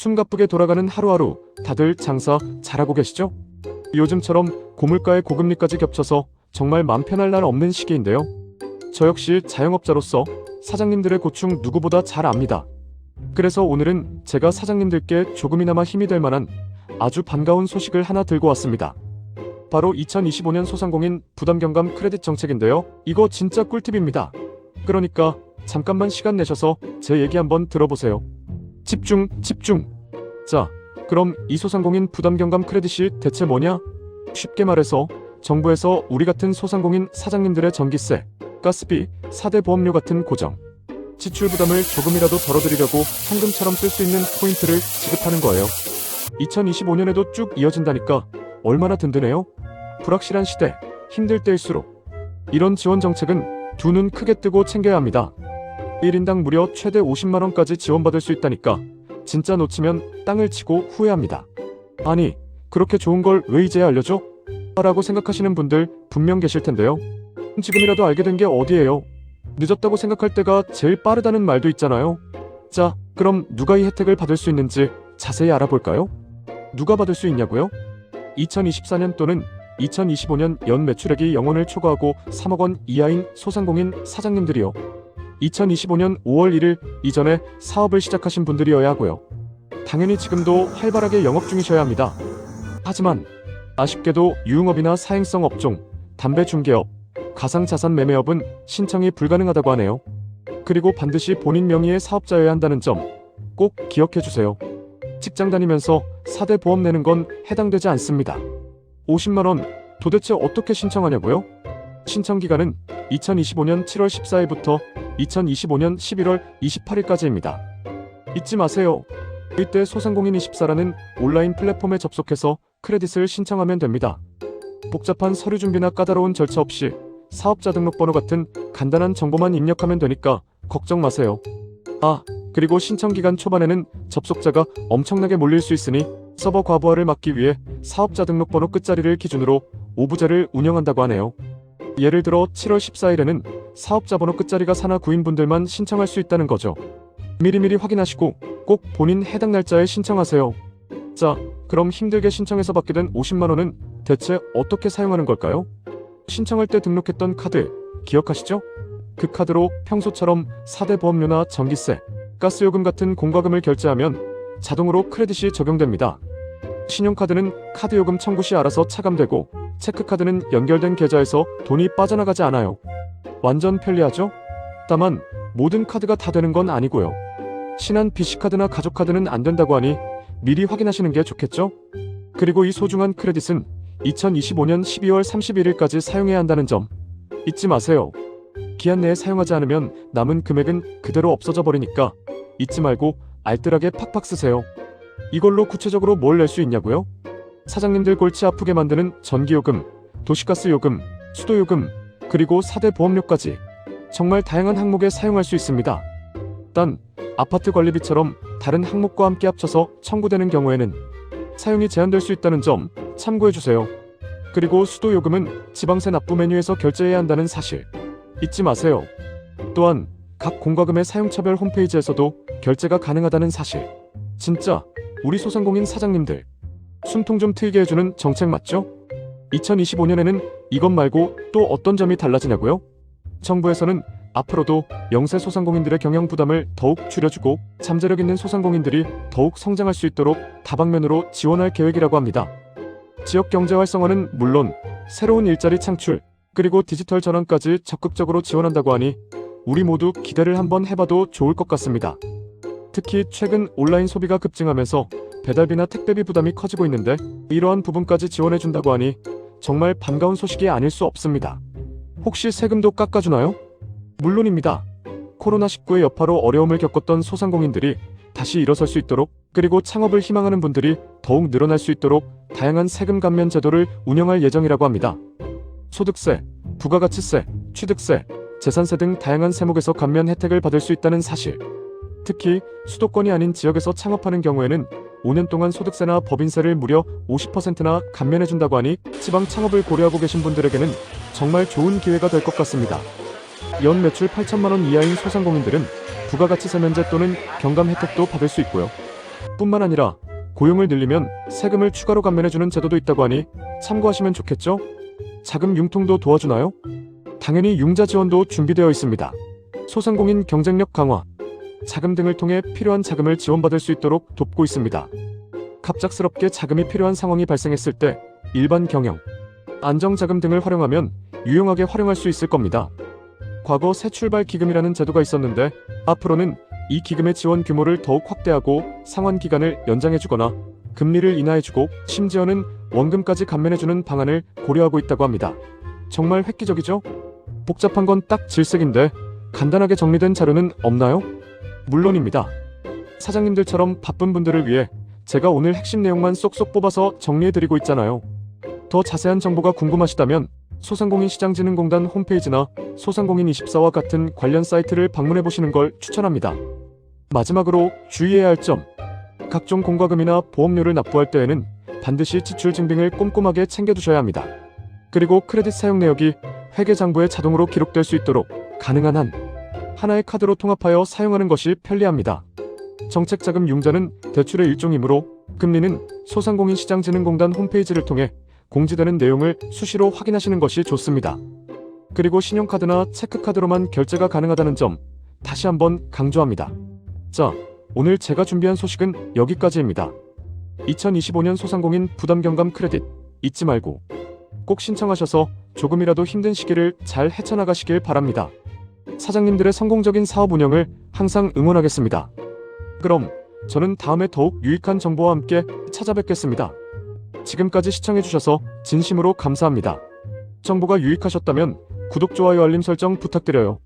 숨가쁘게 돌아가는 하루하루 다들 장사 잘하고 계시죠? 요즘처럼 고물가의 고금리까지 겹쳐서 정말 맘 편할 날 없는 시기인데요. 저 역시 자영업자로서 사장님들의 고충 누구보다 잘 압니다. 그래서 오늘은 제가 사장님들께 조금이나마 힘이 될 만한 아주 반가운 소식을 하나 들고 왔습니다. 바로 2025년 소상공인 부담경감 크레딧 정책인데요. 이거 진짜 꿀팁입니다. 그러니까 잠깐만 시간 내셔서 제 얘기 한번 들어보세요. 집중, 집중. 자, 그럼 이 소상공인 부담경감 크레딧이 대체 뭐냐? 쉽게 말해서 정부에서 우리 같은 소상공인 사장님들의 전기세, 가스비, 4대 보험료 같은 고정, 지출 부담을 조금이라도 덜어드리려고 현금처럼 쓸 수 있는 포인트를 지급하는 거예요. 2025년에도 쭉 이어진다니까 얼마나 든든해요? 불확실한 시대, 힘들 때일수록 이런 지원 정책은 두 눈 크게 뜨고 챙겨야 합니다. 1인당 무려 최대 50만원까지 지원받을 수 있다니까 진짜 놓치면 땅을 치고 후회합니다. 아니, 그렇게 좋은 걸 왜 이제야 알려줘? 라고 생각하시는 분들 분명 계실 텐데요. 지금이라도 알게 된 게 어디예요? 늦었다고 생각할 때가 제일 빠르다는 말도 있잖아요. 자, 그럼 누가 이 혜택을 받을 수 있는지 자세히 알아볼까요? 누가 받을 수 있냐고요? 2024년 또는 2025년 연 매출액이 영원을 초과하고 3억 원 이하인 소상공인 사장님들이요. 2025년 5월 1일 이전에 사업을 시작하신 분들이어야 하고요. 당연히 지금도 활발하게 영업 중이셔야 합니다. 하지만 아쉽게도 유흥업이나 사행성 업종, 담배 중개업, 가상자산 매매업은 신청이 불가능하다고 하네요. 그리고 반드시 본인 명의의 사업자여야 한다는 점 꼭 기억해 주세요. 직장 다니면서 4대 보험 내는 건 해당되지 않습니다. 50만원 도대체 어떻게 신청하냐고요? 신청 기간은 2025년 7월 14일부터 2025년 11월 28일까지입니다. 잊지 마세요. 이때 소상공인 24라는 온라인 플랫폼에 접속해서 크레딧을 신청하면 됩니다. 복잡한 서류 준비나 까다로운 절차 없이 사업자 등록번호 같은 간단한 정보만 입력하면 되니까 걱정 마세요. 아, 그리고 신청 기간 초반에는 접속자가 엄청나게 몰릴 수 있으니 서버 과부하를 막기 위해 사업자 등록번호 끝자리를 기준으로 오부제를 운영한다고 하네요. 예를 들어 7월 14일에는 사업자 번호 끝자리가 사나 9인 분들만 신청할 수 있다는 거죠. 미리미리 확인하시고 꼭 본인 해당 날짜에 신청하세요. 자, 그럼 힘들게 신청해서 받게 된 50만 원은 대체 어떻게 사용하는 걸까요? 신청할 때 등록했던 카드 기억하시죠? 그 카드로 평소처럼 4대 보험료나 전기세, 가스요금 같은 공과금을 결제하면 자동으로 크레딧이 적용됩니다. 신용카드는 카드 요금 청구 시 알아서 차감되고 체크카드는 연결된 계좌에서 돈이 빠져나가지 않아요. 완전 편리하죠? 다만 모든 카드가 다 되는 건 아니고요. 신한 BC카드나 가족카드는 안 된다고 하니 미리 확인하시는 게 좋겠죠? 그리고 이 소중한 크레딧은 2025년 12월 31일까지 사용해야 한다는 점 잊지 마세요. 기한 내에 사용하지 않으면 남은 금액은 그대로 없어져 버리니까 잊지 말고 알뜰하게 팍팍 쓰세요. 이걸로 구체적으로 뭘 낼 수 있냐고요? 사장님들 골치 아프게 만드는 전기요금, 도시가스 요금, 수도요금, 그리고 4대 보험료까지 정말 다양한 항목에 사용할 수 있습니다. 단, 아파트 관리비처럼 다른 항목과 함께 합쳐서 청구되는 경우에는 사용이 제한될 수 있다는 점 참고해 주세요. 그리고 수도 요금은 지방세 납부 메뉴에서 결제해야 한다는 사실 잊지 마세요. 또한 각 공과금의 사용차별 홈페이지에서도 결제가 가능하다는 사실. 진짜 우리 소상공인 사장님들 숨통 좀 트이게 해주는 정책 맞죠? 2025년에는 이것 말고 또 어떤 점이 달라지냐고요? 정부에서는 앞으로도 영세 소상공인들의 경영 부담을 더욱 줄여주고 잠재력 있는 소상공인들이 더욱 성장할 수 있도록 다방면으로 지원할 계획이라고 합니다. 지역 경제 활성화는 물론 새로운 일자리 창출 그리고 디지털 전환까지 적극적으로 지원한다고 하니 우리 모두 기대를 한번 해봐도 좋을 것 같습니다. 특히 최근 온라인 소비가 급증하면서 배달비나 택배비 부담이 커지고 있는데 이러한 부분까지 지원해준다고 하니 정말 반가운 소식이 아닐 수 없습니다. 혹시 세금도 깎아주나요? 물론입니다. 코로나19의 여파로 어려움을 겪었던 소상공인들이 다시 일어설 수 있도록 그리고 창업을 희망하는 분들이 더욱 늘어날 수 있도록 다양한 세금 감면 제도를 운영할 예정이라고 합니다. 소득세, 부가가치세, 취득세, 재산세 등 다양한 세목에서 감면 혜택을 받을 수 있다는 사실. 특히 수도권이 아닌 지역에서 창업하는 경우에는 5년 동안 소득세나 법인세를 무려 50%나 감면해준다고 하니 지방 창업을 고려하고 계신 분들에게는 정말 좋은 기회가 될 것 같습니다. 연 매출 8천만 원 이하인 소상공인들은 부가가치세 면제 또는 경감 혜택도 받을 수 있고요. 뿐만 아니라 고용을 늘리면 세금을 추가로 감면해주는 제도도 있다고 하니 참고하시면 좋겠죠? 자금 융통도 도와주나요? 당연히 융자 지원도 준비되어 있습니다. 소상공인 경쟁력 강화, 자금 등을 통해 필요한 자금을 지원받을 수 있도록 돕고 있습니다. 갑작스럽게 자금이 필요한 상황이 발생했을 때 일반 경영, 안정자금 등을 활용하면 유용하게 활용할 수 있을 겁니다. 과거 새 출발 기금이라는 제도가 있었는데 앞으로는 이 기금의 지원 규모를 더욱 확대하고 상환 기간을 연장해주거나 금리를 인하해주고 심지어는 원금까지 감면해주는 방안을 고려하고 있다고 합니다. 정말 획기적이죠? 복잡한 건 딱 질색인데 간단하게 정리된 자료는 없나요? 물론입니다. 사장님들처럼 바쁜 분들을 위해 제가 오늘 핵심 내용만 쏙쏙 뽑아서 정리해드리고 있잖아요. 더 자세한 정보가 궁금하시다면 소상공인 시장진흥공단 홈페이지나 소상공인24와 같은 관련 사이트를 방문해 보시는 걸 추천합니다. 마지막으로 주의해야 할 점. 각종 공과금이나 보험료를 납부할 때에는 반드시 지출 증빙을 꼼꼼하게 챙겨두셔야 합니다. 그리고 크레딧 사용 내역이 회계 장부에 자동으로 기록될 수 있도록 가능한 한 하나의 카드로 통합하여 사용하는 것이 편리합니다. 정책자금 융자는 대출의 일종이므로 금리는 소상공인 시장진흥공단 홈페이지를 통해 공지되는 내용을 수시로 확인하시는 것이 좋습니다. 그리고 신용카드나 체크카드로만 결제가 가능하다는 점 다시 한번 강조합니다. 자, 오늘 제가 준비한 소식은 여기까지입니다. 2025년 소상공인 부담 경감 크레딧 잊지 말고 꼭 신청하셔서 조금이라도 힘든 시기를 잘 헤쳐나가시길 바랍니다. 사장님들의 성공적인 사업 운영을 항상 응원하겠습니다. 그럼 저는 다음에 더욱 유익한 정보와 함께 찾아뵙겠습니다. 지금까지 시청해주셔서 진심으로 감사합니다. 정보가 유익하셨다면 구독, 좋아요, 알림 설정 부탁드려요.